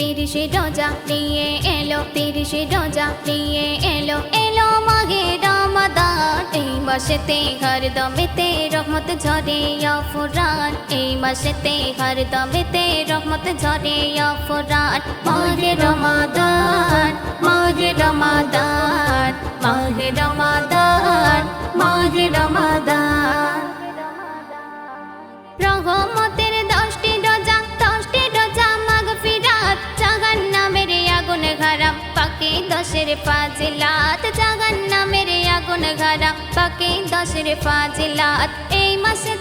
তিরিশে রোজা নিয়ে এলো, তিরিশে রোজা নিয়ে এলো। এলো রমাদান, এই মাসেতে হর দমেতে রহমত ঝরে অফুরান। এই মাসেতে হর দমেতে রহমত ঝরে অফুরান। মাঘে রমাদান মাঘে রমাদান মাঘে রমাদান মাঘে রমাদান। দশের ফাজিলাত জাগান নামের আগুন ঘারাম বাকি দশের ফাজিলাত এই মাসেতে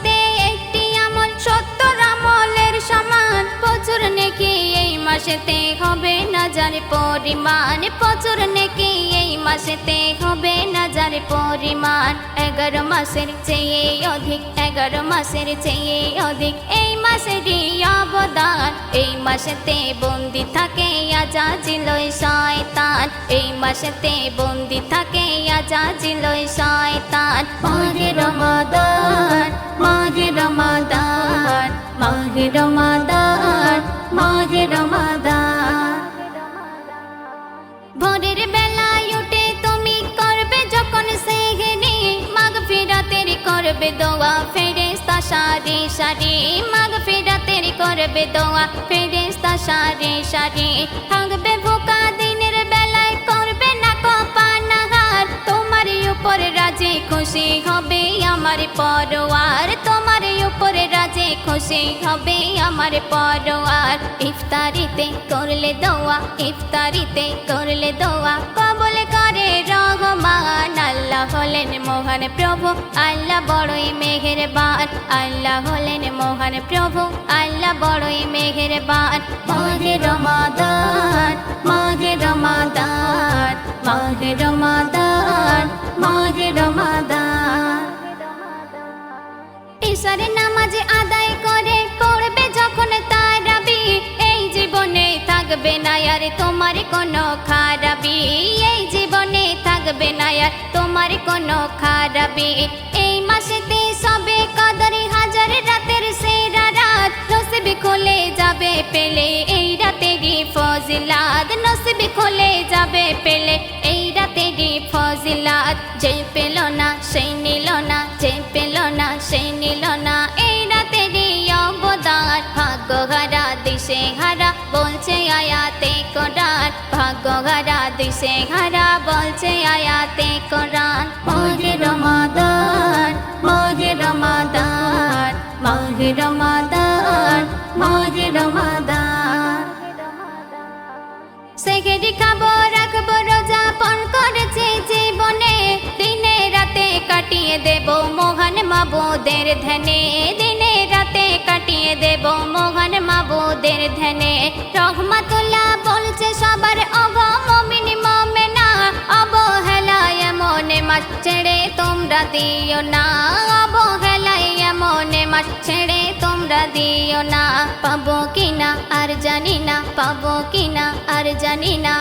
পরিমাণ, প্রচুর নেকি এই মাসেতে হবে না যার পরিমাণ? এগারো মাসের চেয়ে অধিক, এগারো মাসের চেয়ে অধিক। এই মাসেরই অবদান, এই মাসেতে বন্দি থাকে আজাজিলই শয়তান। এই মাসেতে বন্দি থাকে আজাজিলই শয়তান। মাঘে রমাদান মাঘে রমাদান মাঘে রমাদান মাঘে রমাদান। করবে দোয়া ফেরেস্তা সারি সারি। মাগ ফিরাতের করবে দোয়া ফেরেস্তা সারি সারি। থাকবে ভোকা দিনের উপর রাজে খুশি হবে আমার পরোয়ার। তোমার উপর রাজে খুশি হবে আমার পরোয়ার। ইফতারিতে করলে দোয়া, ইফতারিতে করলে দোয়া। কবল করে রহমান, আল্লাহ হলেন মহান প্রভু। আল্লাহ বড়ই মেহেরবান, আল্লাহ হলেন মহান প্রভু। আল্লাহ বড়ই মেহেরবান। মাঘে রমাদান মাঘে রমাদান মাঘে রমাদান। ঈশ্বরে নামাজ আদায় করে, পড়বে যখন তারাবি এই জীবনে থাকবে না আর তোমার কোনো খারাপি। এই জীবনে থাকবে না আর তোমার কোনো খারাপি। এই মাসেতে সবে কদরে, হাজার রাতের সেরা রাত। নসিবি খুলে যাবে পেলে, এই রাতেরই ফজিলাত। নসিবি খুলে যাবে পেলে, এই রাতেরই ফজিলাত। যে পেল না, সেই যে পেল না সেই নিল না। এই রাতেরই অবদান, ভাগ্য হারা, দিশে হারা, বলছে আয়াতে কোরআন। ভাগ্য হারা, দিশে হারা, বলছে আয়াতে কোরআন। মাঘে রমাদান মাঘে রমাদান মাঘে রমাদান মাঘে রমাদান। খাব, রাখব, রোজা পণ করেছে মাবুদের ধ্যানে দিনে রাতে কাটিয়ে দেব মোহন মাবুদের ধ্যানে রহমাতুল্লাহ বলছে, সবার অগমিন মমেনা, অবহেলায় মনে মাস ছেড়ে তোমরা দিও না। অবহেলায় মনে মাস ছেড়ে তোমরা দিও না। পাবো কিনা আর জানি না, পাবো কিনা আর জানি না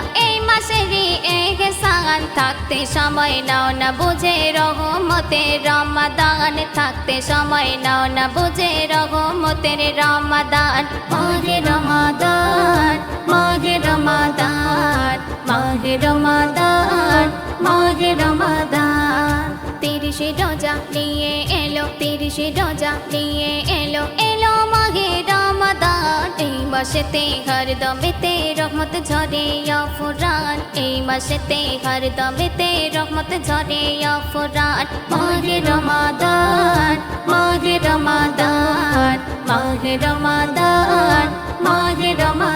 মাসেরই এহসান থাকতে সময় নাও না বুঝে রহমতের রমাদান। থাকতে সময় নাও না বুঝে রহমতের রমাদান। মাঘে রমাদান মাঘে রমাদান মাঘে রমাদান মাঘে রমাদান। তিরিশে রোজা নিয়ে এলো, তিরিশে রোজা নিয়ে এলো এলো মাঘে রমাদান। এই মাসেতে হর দমেতে রহমত ঝরে অফুরান এই মাসেতে হর দমেতে রহমত ঝরে অফরান মাহে রমাদান মাহে রমাদান মাহে রমাদান মাহে রমাদান